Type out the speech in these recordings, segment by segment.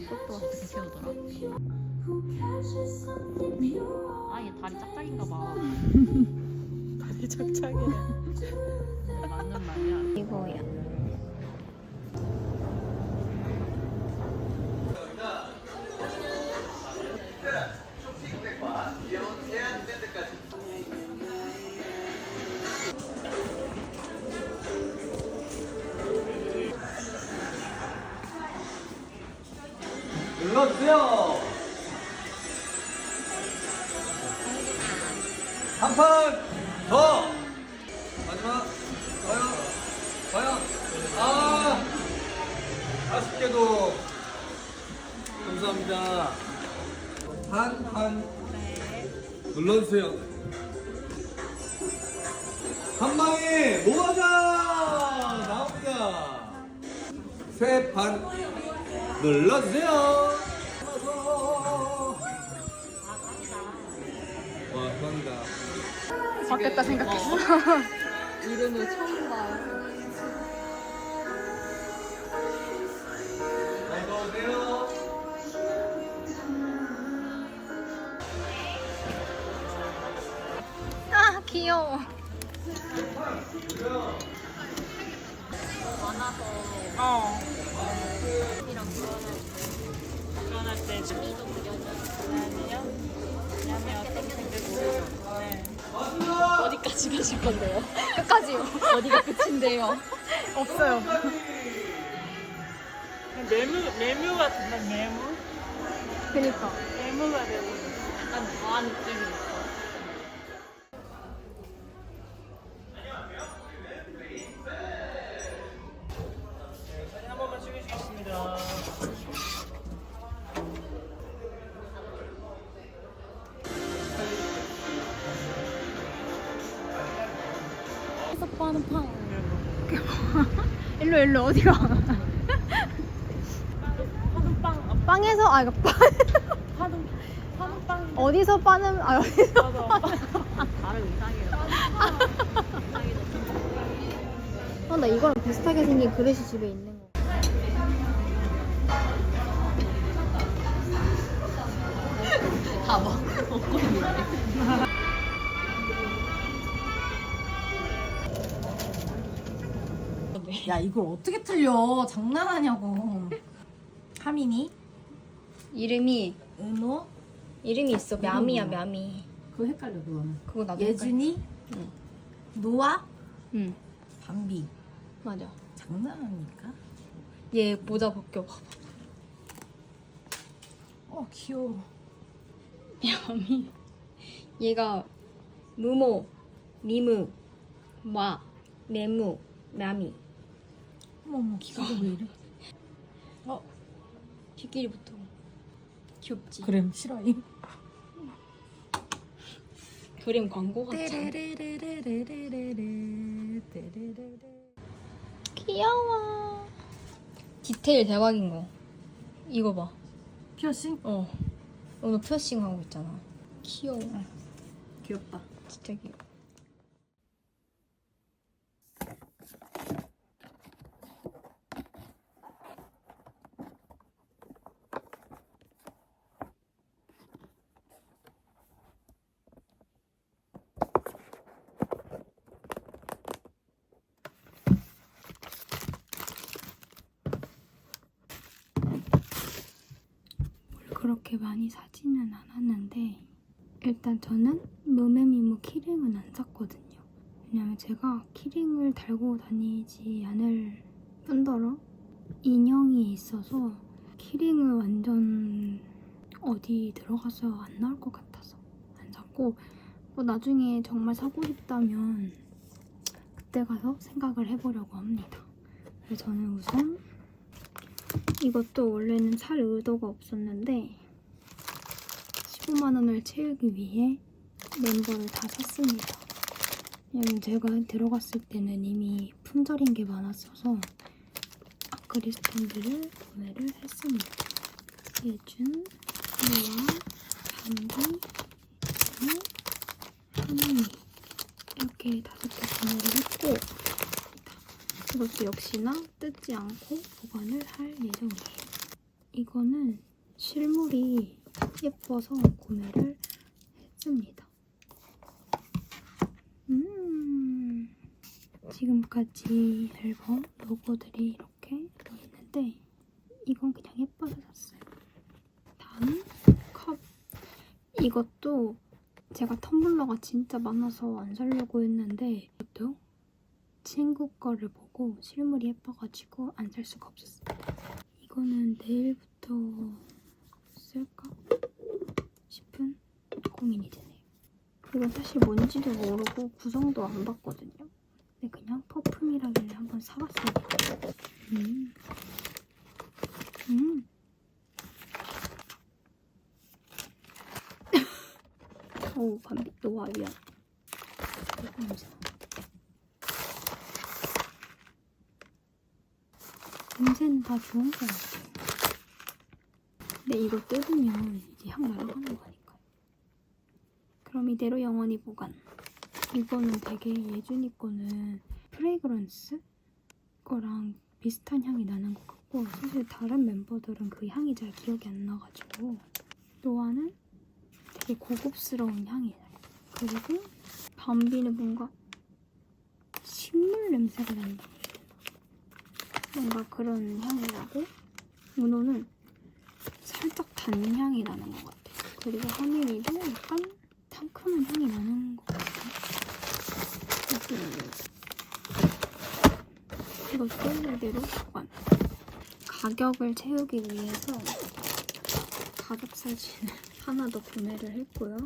내 것도 어떻게 세우더라? 아 얘 다리 짝짝인가 봐. 다리 착착이네. 맞는 말이야. 이거야. 주세요. 한 판 더. 마지막. 과연, 과연. 아, 아쉽게도. 감사합니다. 한 판. 눌러주세요. 한 방에 모아자 나옵니다. 세 판. 눌러주세요. 바뀌었다 생각했어. 이름을 처음 봐. 어서오세요. 아 귀여워. 어. 결혼할 때 좀. 안녕하세요. 안녕하세요. 어떻게 생겼어요? 네. 어디까지 가실 건데요? 끝까지요. 어디가 끝인데요? 없어요. 메모, 메모 같은데, 메모? 그니까. 메모가 되고. 약간 느 빠는 팡. 일로 일로 어디가? 파는빵, 빵에서 아 이거 빵 파는, 파는빵. 어디서 빠는 아 어디서. 발음 이상해요. 아나 이거랑 비슷하게 생긴 그릇이 집에 있는 거. 다 먹, 먹고 있는데. 야 이걸 어떻게 틀려 장난하냐고 하민이 이름이 은호 이름이 있어. 뺨이야 뺨이. 그거 헷갈려 그거는 그거 나도 예준이 응. 노아 응 밤비 맞아. 장난합니까? 얘 모자 벗겨 봐봐. 어 귀여워 뺨이. 얘가 무모, 미무, 마, 메무, 뺨이. 어머머 기가 왜 이래 어 뒷길이부터 귀엽지. 그램 싫어잉 그림 광고 같지. 떼레레레레레레레 떼레레레 귀여워. 디테일 대박인 거. 이거 봐. 피어싱? 어. 오늘 피어싱 하고 있잖아. 귀여워. 귀엽다 진짜 귀여워. 그렇게 많이 사지는 않았는데 일단 저는 무메미무 키링은 안 샀거든요. 왜냐면 제가 키링을 달고 다니지 않을 뿐더러 인형이 있어서 키링을 완전 어디 들어가서 안 나올 것 같아서 안 샀고 뭐 나중에 정말 사고 싶다면 그때 가서 생각을 해보려고 합니다. 그래서 저는 우선 이것도 원래는 살 의도가 없었는데 15만 원을 채우기 위해 멤버를 다 샀습니다. 왜냐면 제가 들어갔을 때는 이미 품절인 게 많았어서 스탠드를 구매를 했습니다. 예준, 노아, 반디, 하민이 이렇게 다섯 개 구매를 했고 이것도 역시나 뜯지 않고 보관을 할 예정이에요. 이거는 실물이 예뻐서 구매를 했습니다. 음, 지금까지 앨범 로고들이 이렇게 있는데 이건 그냥 예뻐서 샀어요. 다음 컵. 이것도 제가 텀블러가 진짜 많아서 안 사려고 했는데 이것도 친구 거를 보고 실물이 예뻐가지고 안 살 수가 없었어요. 이거는 내일부터 쓸까 싶은 고민이 드네요. 이건 사실 뭔지도 모르고 구성도 안 봤거든요. 근데 그냥 퍼퓸이라길래 한번 사봤습니다. 음. 음. 어우, 반비 노아 미안. 이거 냄새. 냄새는 다 좋은 것 같아요. 근데 이거 뜯으면 이제 향 날아가는 거니까요. 그럼 이대로 영원히 보관. 이거는 되게 예준이 거는 프레그런스 거랑 비슷한 향이 나는 것 같고 사실 다른 멤버들은 그 향이 잘 기억이 안 나가지고 노아는 되게 고급스러운 향이 나요. 그리고 밤비는 뭔가 식물 냄새가 난다. 뭔가 그런 향이 나고 문호는 살짝 단 향이 나는 것 같아요. 그리고 하민이도 약간 상큼한 향이 나는 것 같아요. 이것도 이대로 보관. 가격을 채우기 위해서 가격 사진을 하나 더 구매를 했고요.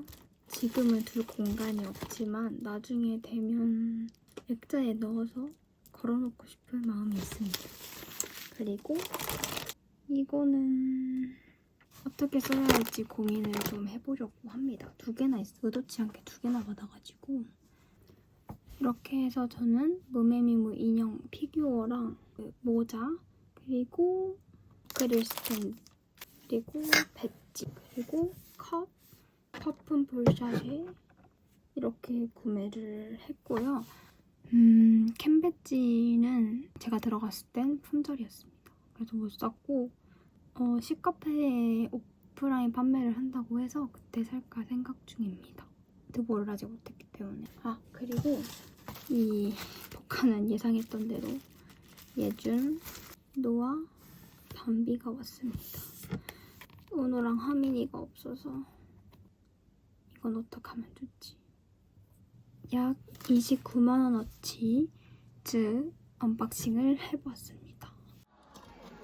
지금은 둘 공간이 없지만 나중에 되면 액자에 넣어서 걸어놓고 싶은 마음이 있습니다. 그리고 이거는 어떻게 써야 할지 고민을 좀 해보려고 합니다. 두 개나 있어. 의도치 않게 두 개나 받아가지고 이렇게 해서 저는 무메미무 인형 피규어랑 그 모자 그리고 그릴 스탠드 그리고 배지 그리고 컵 퍼퓸 볼샷에 이렇게 구매를 했고요. 음, 캔 배지는 제가 들어갔을 땐 품절이었습니다. 그래서 못 샀고 어, 시카페에 오프라인 판매를 한다고 해서 그때 살까 생각 중입니다. 드보를 아직 못했기 때문에 아 그리고 이 복화는 예상했던 대로 예준, 노아, 밤비가 왔습니다. 은호랑 하민이가 없어서 이건 어떡하면 좋지? 약 29만원어치 즉 언박싱을 해보았습니다.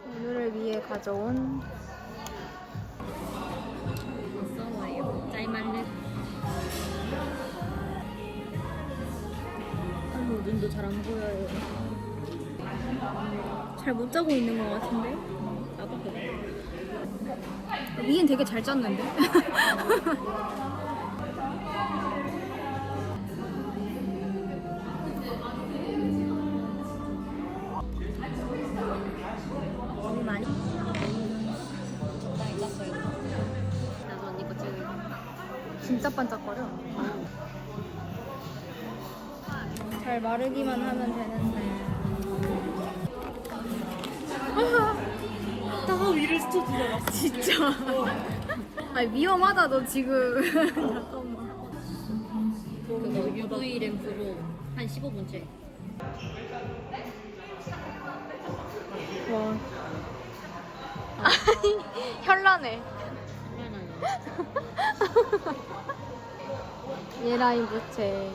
오늘을 위해 가져온 써와요. 짤말렛. 아이고 눈도 잘 안 보여요. 잘 못 자고 있는 것 같은데? 나도 그래. 위엔 되게 잘 짰는데? 진짜 반짝거려. 잘 마르기만 하면 되는데. 나 위를 스쳐 들어갔어. 진짜. 아니 위험하다 너 지금. 잠깐만. 그거 UV 램프로 한 15분째. 와. 현란해. 예라인 부채.